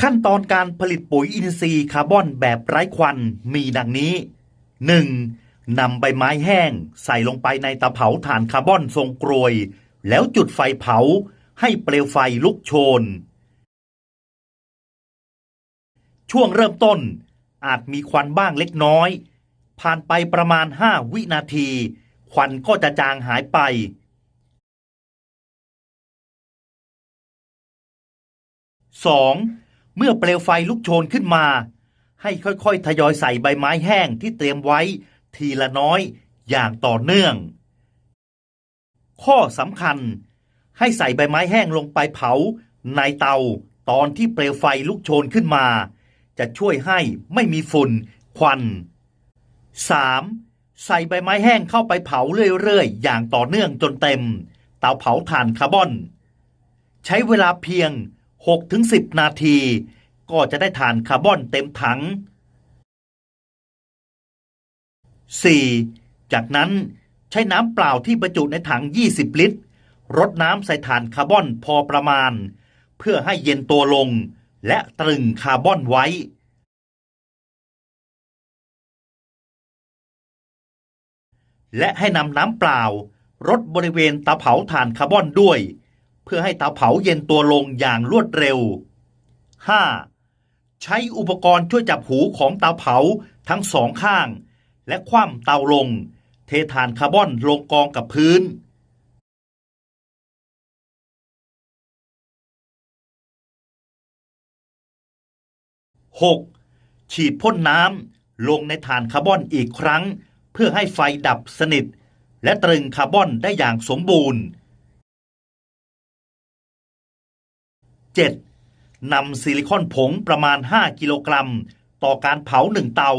ขั้นตอนการผลิตปุ๋ยอินทรีย์คาร์บอนแบบไร้ควันมีดังนี้ 1. นำใบไม้แห้ง ใส่ลงไปในตาเผาถ่านคาร์บอนทรงกรวย แล้วจุดไฟเผาให้เปลวไฟลุกโชน ช่วงเริ่มต้นอาจมีควันบ้างเล็กน้อย ผ่านไปประมาณ 5 วินาที ควันก็จะจางหายไป 2. เมื่อเปลวไฟลุกโชนขึ้นมา ให้ค่อยๆ ทยอยใส่ใบไม้แห้งที่เตรียมไว้ ทีละน้อยอย่างต่อเนื่อง ข้อสำคัญ ให้ใส่ใบไม้แห้งลงไปเผาในเตาตอนที่เปลวไฟลุกโชนขึ้นมา จะช่วยให้ไม่มีฝุ่นควัน 3. ใส่ใบไม้แห้งเข้าไปเผาเรื่อยๆ อย่างต่อเนื่องจนเต็ม เตาเผาถ่านคาร์บอน ใช้เวลาเพียง 6-10 นาที ก็จะได้ถ่านคาร์บอนเต็มถัง 4. จากนั้นใช้น้ำเปล่าที่บรรจุในถัง 20 ลิตรรดน้ำใส่ถ่านคาร์บอนพอประมาณ เพื่อให้เย็นตัวลง และตรึงคาร์บอนไว้ และให้นำน้ำเปล่ารดบริเวณเตาเผาถ่านคาร์บอนด้วย เพื่อให้เตาเผาเย็นตัวลงอย่างรวดเร็ว 5. ใช้อุปกรณ์ช่วยจับหูของเตาเผาทั้งสองข้าง และคว่ำเตาลง เทถ่านคาร์บอนลงกองกับพื้น 6. ฉีดพ่นน้ำลงในถ่านคาร์บอนอีกครั้ง เพื่อให้ไฟดับสนิท และตรึงคาร์บอนได้อย่างสมบูรณ์ 7. นำซิลิคอนผงประมาณ 5 กิโลกรัม ต่อการเผาหนึ่งเตา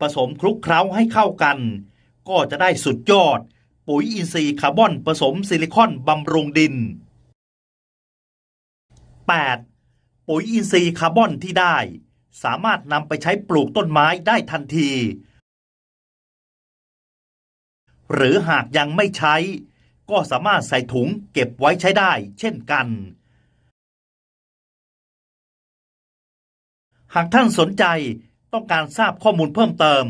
ผสมคลุกเคล้าให้เข้ากัน ก็จะได้สุดยอด ปุ๋ยอินทรีย์คาร์บอนผสมซิลิคอนบำรุงดิน 8. ปุ๋ยอินทรีย์คาร์บอนที่ได้ สามารถนำไปใช้ปลูกต้นไม้ได้ทันที หรือหากยังไม่ใช้ ก็สามารถใส่ถุงเก็บไว้ใช้ได้ เช่นกัน หากท่านสนใจต้องการทราบข้อมูลเพิ่มเติม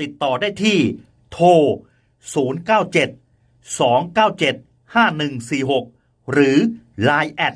ติดต่อได้ที่ โทร 097 297 5146 หรือ Line แอด